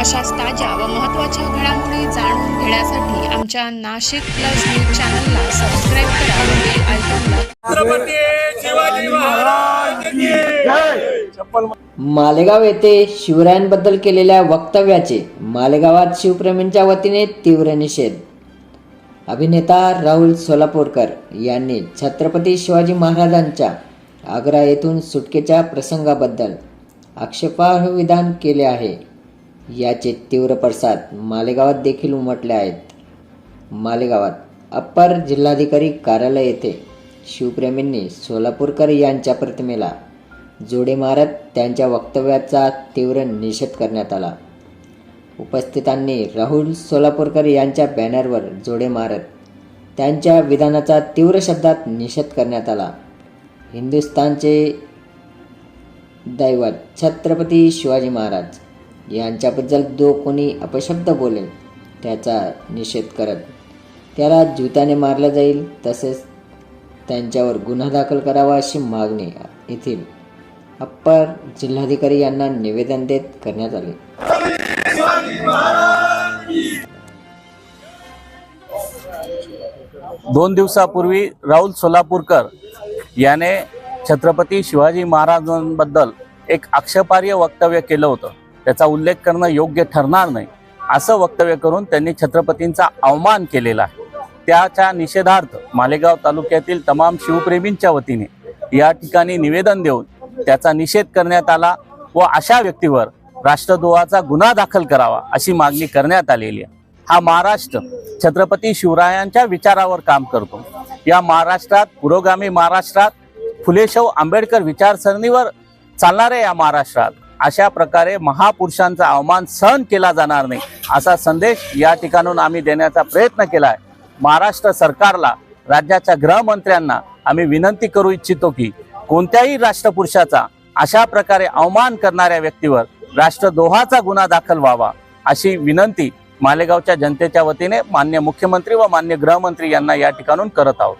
अशाच ताज्या व महत्त्वाच्या घडामोडी जाणून घेण्यासाठी आमच्या नाशिक प्लस न्यूज चॅनलला सबस्क्राईब करा बेल आयकॉनला छत्रपती शिवाजी महाराज की मालेगाव येथे शिवरायांबद्दल केलेल्या वक्तव्याचे मालेगावात शिवप्रेमींच्या वतीने तीव्र निषेध. अभिनेता राहुल सोलापूरकर यांनी छत्रपती शिवाजी महाराजांच्या आग्रा येथून सुटकेच्या प्रसंगाबद्दल आक्षेपार्ह विधान केले आहे. याचे तीव्र पडसाद मालेगावात देखील उमटले आहेत. मालेगावात अप्पर जिल्हाधिकारी कार्यालय येथे शिवप्रेमींनी सोलापूरकर यांच्या प्रतिमेला जोडे मारत त्यांच्या वक्तव्याचा तीव्र निषेध करण्यात आला. उपस्थितांनी राहुल सोलापूरकर यांच्या बॅनरवर जोडे मारत त्यांच्या विधानाचा तीव्र शब्दात निषेध करण्यात आला. हिंदुस्थानचे दैवत छत्रपती शिवाजी महाराज यांच्याबद्दल जो कोणी अपशब्द बोलेल त्याचा निषेध करत त्याला ज्युताने मारलं जाईल तसेच त्यांच्यावर गुन्हा दाखल करावा अशी मागणी येथील अप्पर जिल्हाधिकारी यांना निवेदन देत करण्यात आले. दोन दिवसापूर्वी राहुल सोलापूरकर याने छत्रपती शिवाजी महाराजांबद्दल एक आक्षेपार्ह वक्तव्य केलं होतं. त्याचा उल्लेख करणं योग्य ठरणार नाही. असं वक्तव्य करून त्यांनी छत्रपतींचा अवमान केलेला आहे. त्याच्या निषेधार्थ मालेगाव तालुक्यातील तमाम शिवप्रेमींच्या वतीने या ठिकाणी निवेदन देऊन त्याचा निषेध करण्यात आला व अशा व्यक्तीवर राष्ट्रद्रोहाचा गुन्हा दाखल करावा अशी मागणी करण्यात आलेली आहे. हा महाराष्ट्र छत्रपती शिवरायांच्या विचारावर काम करतो. या महाराष्ट्रात पुरोगामी महाराष्ट्रात फुलेशाहू आंबेडकर विचारसरणीवर चालणाऱ्या या महाराष्ट्रात अशा प्रकारे महापुरुषांचा अवमान सहन केला जाणार नाही. असा संदेश या ठिकाणून आम्ही देण्याचा प्रयत्न केला आहे महाराष्ट्र सरकारला राज्याच्या गृहमंत्र्यांना आम्ही विनंती करू इच्छितो की कोणत्याही राष्ट्रपुरुषाचा अशा प्रकारे अवमान करणाऱ्या व्यक्तीवर राष्ट्रद्रोहाचा गुन्हा दाखल व्हावा अशी विनंती मालेगावच्या जनतेच्या वतीने मान्य मुख्यमंत्री व मान्य गृहमंत्री यांना या ठिकाणून करत आहोत.